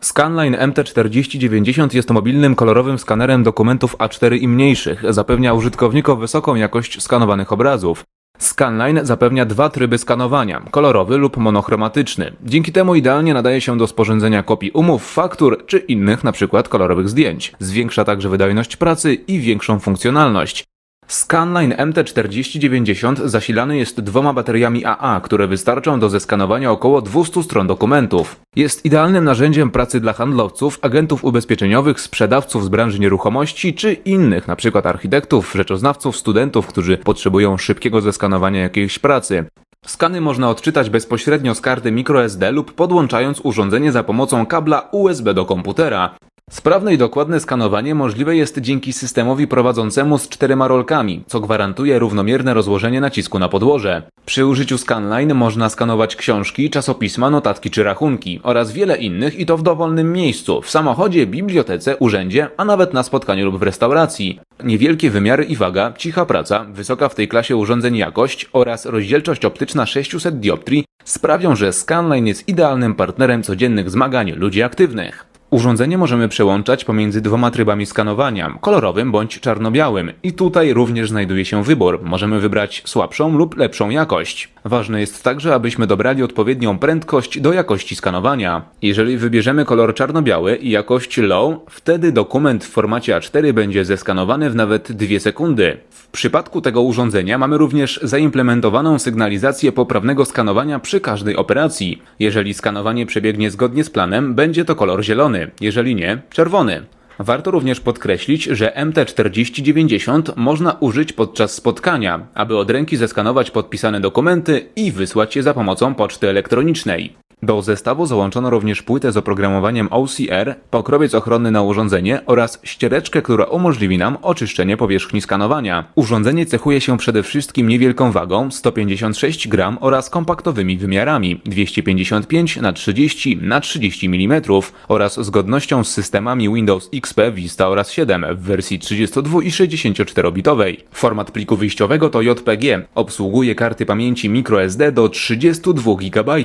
Scanline MT4090 jest mobilnym kolorowym skanerem dokumentów A4 i mniejszych. Zapewnia użytkownikom wysoką jakość skanowanych obrazów. Scanline zapewnia dwa tryby skanowania, kolorowy lub monochromatyczny. Dzięki temu idealnie nadaje się do sporządzenia kopii umów, faktur czy innych np. kolorowych zdjęć. Zwiększa także wydajność pracy i większą funkcjonalność. Scanline MT4090 zasilany jest dwoma bateriami AA, które wystarczą do zeskanowania około 200 stron dokumentów. Jest idealnym narzędziem pracy dla handlowców, agentów ubezpieczeniowych, sprzedawców z branży nieruchomości czy innych, np. architektów, rzeczoznawców, studentów, którzy potrzebują szybkiego zeskanowania jakiejś pracy. Skany można odczytać bezpośrednio z karty microSD lub podłączając urządzenie za pomocą kabla USB do komputera. Sprawne i dokładne skanowanie możliwe jest dzięki systemowi prowadzącemu z czterema rolkami, co gwarantuje równomierne rozłożenie nacisku na podłoże. Przy użyciu Scanline można skanować książki, czasopisma, notatki czy rachunki oraz wiele innych i to w dowolnym miejscu, w samochodzie, bibliotece, urzędzie, a nawet na spotkaniu lub w restauracji. Niewielkie wymiary i waga, cicha praca, wysoka w tej klasie urządzeń jakość oraz rozdzielczość optyczna 600 dioptrii sprawią, że Scanline jest idealnym partnerem codziennych zmagań ludzi aktywnych. Urządzenie możemy przełączać pomiędzy dwoma trybami skanowania, kolorowym bądź czarno-białym. I tutaj również znajduje się wybór. Możemy wybrać słabszą lub lepszą jakość. Ważne jest także, abyśmy dobrali odpowiednią prędkość do jakości skanowania. Jeżeli wybierzemy kolor czarno-biały i jakość low, wtedy dokument w formacie A4 będzie zeskanowany w nawet 2 sekundy. W przypadku tego urządzenia mamy również zaimplementowaną sygnalizację poprawnego skanowania przy każdej operacji. Jeżeli skanowanie przebiegnie zgodnie z planem, będzie to kolor zielony, jeżeli nie, czerwony. Warto również podkreślić, że MT4090 można użyć podczas spotkania, aby od ręki zeskanować podpisane dokumenty i wysłać je za pomocą poczty elektronicznej. Do zestawu załączono również płytę z oprogramowaniem OCR, pokrowiec ochronny na urządzenie oraz ściereczkę, która umożliwi nam oczyszczenie powierzchni skanowania. Urządzenie cechuje się przede wszystkim niewielką wagą 156 gram oraz kompaktowymi wymiarami 255 na 30 na 30 mm oraz zgodnością z systemami Windows XP, Vista oraz 7 w wersji 32 i 64-bitowej. Format pliku wyjściowego to JPG. Obsługuje karty pamięci microSD do 32 GB.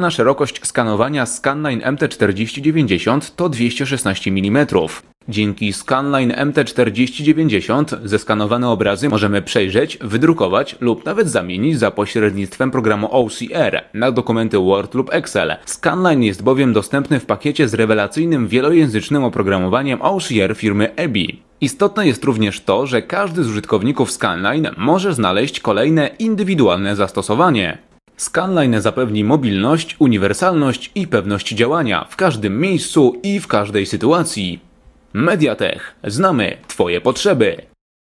Maksymalna szerokość skanowania Scanline MT4090 to 216 mm. Dzięki Scanline MT4090 zeskanowane obrazy możemy przejrzeć, wydrukować lub nawet zamienić za pośrednictwem programu OCR na dokumenty Word lub Excel. Scanline jest bowiem dostępny w pakiecie z rewelacyjnym wielojęzycznym oprogramowaniem OCR firmy EBI. Istotne jest również to, że każdy z użytkowników Scanline może znaleźć kolejne indywidualne zastosowanie. Scanline zapewni mobilność, uniwersalność i pewność działania w każdym miejscu i w każdej sytuacji. Mediatech. Znamy Twoje potrzeby.